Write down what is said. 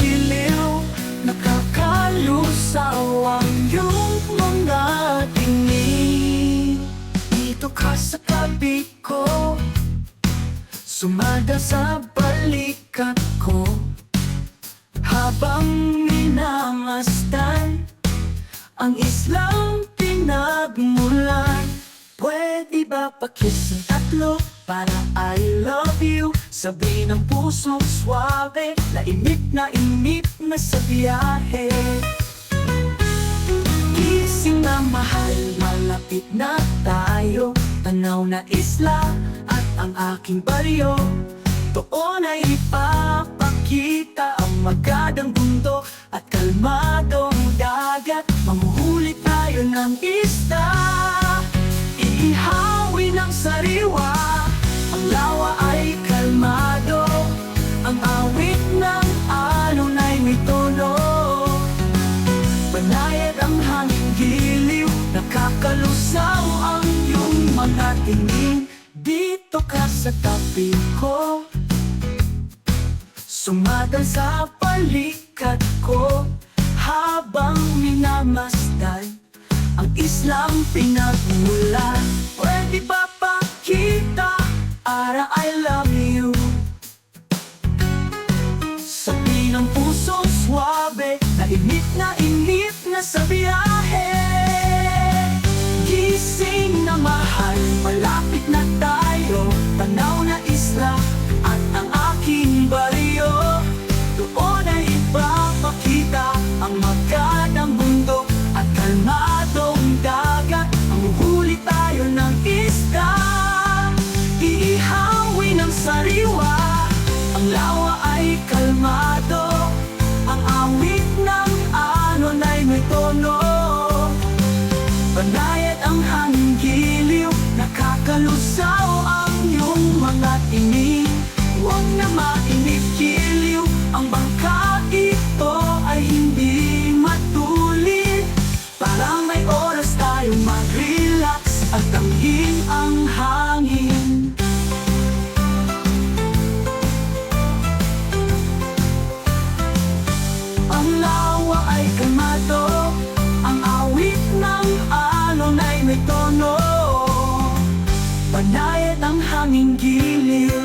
giliw Nakakalusaw ang iyong mga tingin. Dito ka sa tabi ko Sumada sa balikat ko. Habang minamasdan Ang islang pinagmulan. Pwede ba pakiss ang tatlo para I love you. Sabi ng pusong swabe Laimip na imip na sa biyahe. Gising na mahal, malapit na tayo. Tanaw na isla at ang aking baryo. Doon ay ipapakita ang magandang bundok At kalmadong Banayad ang hangin giliw. Nakakalusaw ang iyong mga tingin. Dito ka sa tabi ko. Sumadan sa balikat ko. Habang minamasdan Ang islang pinagmula sa biyahe. Gising na mahal Malapit na tayo Malusaw ang iyong mga tingi Huwag naman rengili